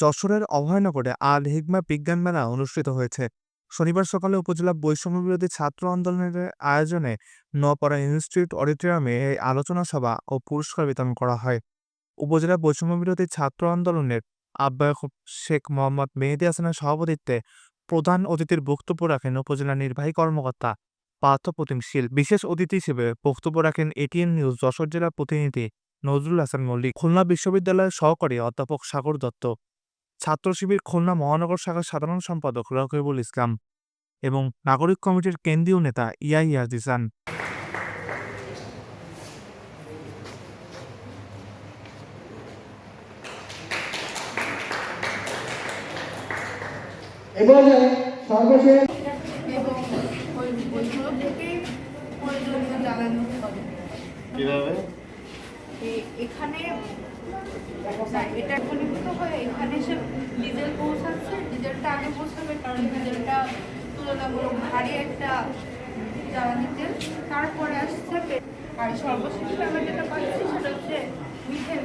যশোরের অভয়নগরে আল হিগমা বিজ্ঞান মেলা অনুষ্ঠিত হয়েছে। শনিবার সকালে উপজেলা বৈষম্য বিরোধী ছাত্র আন্দোলনের আয়োজনে নোয়াপাড়া ইনস্টিটিউট অডিটোরিয়ামে এই আলোচনা সভা ও পুরস্কার বিতরণ করা হয়। উপজেলা বৈষম্য বিরোধী ছাত্র আন্দোলনের আহ্বায়ক শেখ মোহাম্মদ মেহেদি হাসানের সভাপতিত্বে প্রধান অতিথির বক্তব্য রাখেন উপজেলা নির্বাহী কর্মকর্তা পার্থ প্রতিমশীল। বিশেষ অতিথি হিসেবে বক্তব্য রাখেন এটিএন নিউজ যশোর জেলার প্রতিনিধি নজরুল হাসান মল্লিক, খুলনা বিশ্ববিদ্যালয়ের সহকারী অধ্যাপক সাগর দত্ত, ছাত্র শিবির খুলনা মহানগর শাখার সাধারণ সম্পাদক রকিবুল ইসলাম এবং নাগরিক কমিটির কেন্দ্রীয় নেতা ইয়াহিয়া জিসান এবারে সর্বশেষ ওই ওইগুলো থেকে প্রয়োজনীয় জ্বালানি হবে কীভাবে? এখানে এটা ঘনীভূত হয়ে এখানে এসে ডিজেল পৌঁছাচ্ছে। ডিজেলটা আগে পৌঁছাবে কারণ ডিজেলটা তুলনামূলক ভারী একটা জ্বালানি তেল। তারপরে আসছে আর সর্বশেষে আমরা যেটা পাচ্ছি সেটা হচ্ছে মিথেন।